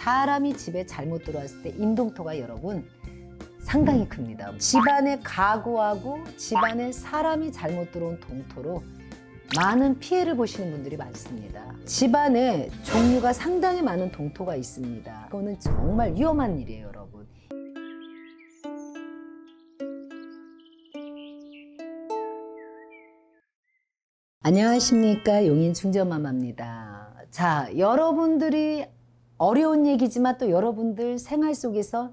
사람이 집에 잘못 들어왔을 때 인동토가 여러분 상당히 큽니다. 집안의 가구하고 집안에 사람이 잘못 들어온 동토로 많은 피해를 보시는 분들이 많습니다. 집안에 종류가 상당히 많은 동토가 있습니다. 그거는 정말 위험한 일이에요, 여러분. 안녕하십니까 용인 중전마마입니다. 자 여러분들이 어려운 얘기지만 또 여러분들 생활 속에서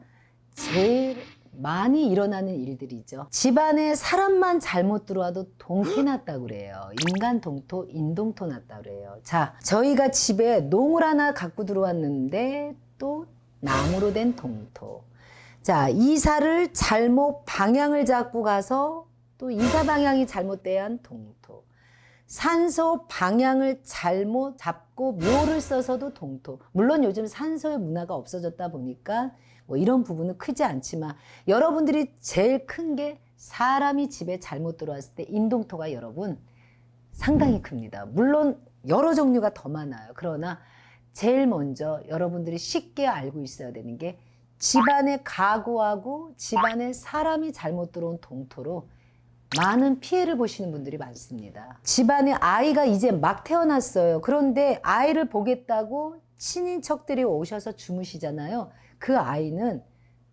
제일 많이 일어나는 일들이죠. 집안에 사람만 잘못 들어와도 동토 났다고 그래요. 인간 동토, 인동토 났다고 그래요. 자, 저희가 집에 농을 하나 갖고 들어왔는데 또 나무로 된 동토. 자, 이사를 잘못 방향을 잡고 가서 또 이사 방향이 잘못된 동토. 산소 방향을 잘못 잡고 묘를 써서도 동토. 물론 요즘 산소의 문화가 없어졌다 보니까 뭐 이런 부분은 크지 않지만 여러분들이 제일 큰 게 사람이 집에 잘못 들어왔을 때 인동토가 여러분 상당히 큽니다. 물론 여러 종류가 더 많아요. 그러나 제일 먼저 여러분들이 쉽게 알고 있어야 되는 게 집안의 가구하고 집안에 사람이 잘못 들어온 동토로 많은 피해를 보시는 분들이 많습니다. 집안에 아이가 이제 막 태어났어요. 그런데 아이를 보겠다고 친인척들이 오셔서 주무시잖아요. 그 아이는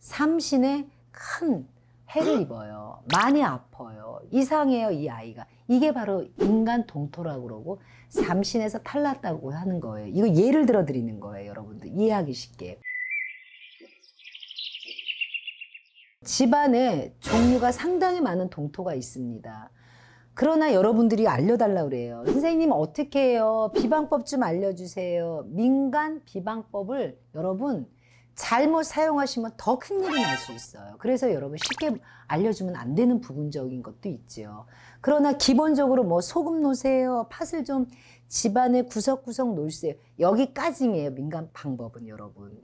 삼신에 큰 해를 입어요. 많이 아파요. 이상해요, 이 아이가. 이게 바로 인간 동토라고 그러고 삼신에서 탈났다고 하는 거예요. 이거 예를 들어 드리는 거예요, 여러분들. 이해하기 쉽게. 집안에 종류가 상당히 많은 동토가 있습니다. 그러나 여러분들이 알려달라 그래요. 선생님 어떻게 해요? 비방법 좀 알려주세요. 민간 비방법을 여러분 잘못 사용하시면 더 큰 일이 날 수 있어요. 그래서 여러분 쉽게 알려주면 안 되는 부분적인 것도 있죠. 그러나 기본적으로 뭐 소금 놓으세요. 팥을 좀 집안에 구석구석 놓으세요. 여기까지예요. 민간 방법은 여러분.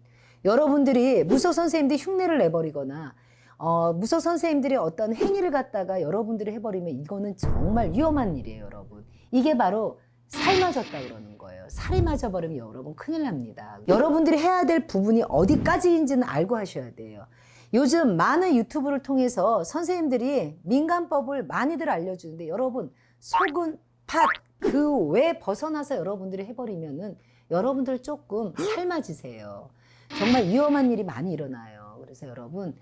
여러분들이 무속 선생님들이 흉내를 내버리거나 어, 무속 선생님들이 어떤 행위를 갖다가 여러분들이 해버리면 이거는 정말 위험한 일이에요, 여러분. 이게 바로 살 맞았다 그러는 거예요. 살이 맞아버리면 여러분 큰일 납니다. 여러분들이 해야 될 부분이 어디까지인지는 알고 하셔야 돼요. 요즘 많은 유튜브를 통해서 선생님들이 민간법을 많이들 알려주는데 여러분 속은 팥 그 외 벗어나서 여러분들이 해버리면은 여러분들 조금 살 맞으세요. 정말 위험한 일이 많이 일어나요. 그래서 여러분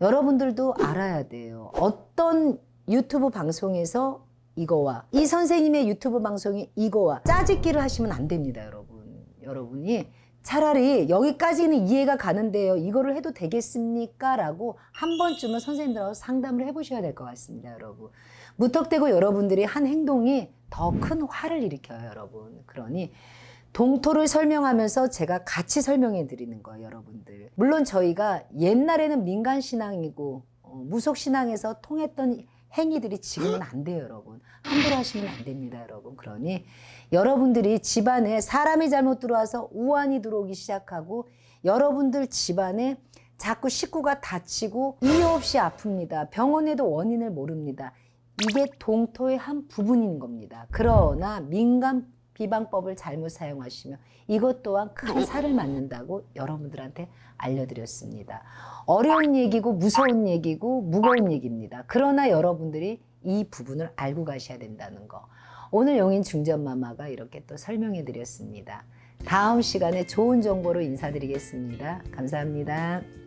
여러분들도 알아야 돼요. 어떤 유튜브 방송에서 이거와 이 선생님의 유튜브 방송이 이거와 짜집기를 하시면 안 됩니다, 여러분. 여러분이 차라리 여기까지는 이해가 가는데요. 이거를 해도 되겠습니까? 라고 한 번쯤은 선생님들하고 상담을 해보셔야 될 것 같습니다, 여러분. 무턱대고 여러분들이 한 행동이 더 큰 화를 일으켜요, 여러분. 그러니 동토를 설명하면서 제가 같이 설명해 드리는 거예요, 여러분들. 물론 저희가 옛날에는 민간 신앙이고 어, 무속 신앙에서 통했던 행위들이 지금은 안 돼요, 여러분. 함부로 하시면 안 됩니다, 여러분. 그러니 여러분들이 집안에 사람이 잘못 들어와서 우환이 들어오기 시작하고 여러분들 집안에 자꾸 식구가 다치고 이유 없이 아픕니다. 병원에도 원인을 모릅니다. 이게 동토의 한 부분인 겁니다. 그러나 민간 비방법을 잘못 사용하시면 이것 또한 큰 살을 맞는다고 여러분들한테 알려드렸습니다. 어려운 얘기고 무서운 얘기고 무거운 얘기입니다. 그러나 여러분들이 이 부분을 알고 가셔야 된다는 거. 오늘 용인 중전마마가 이렇게 또 설명해 드렸습니다. 다음 시간에 좋은 정보로 인사드리겠습니다. 감사합니다.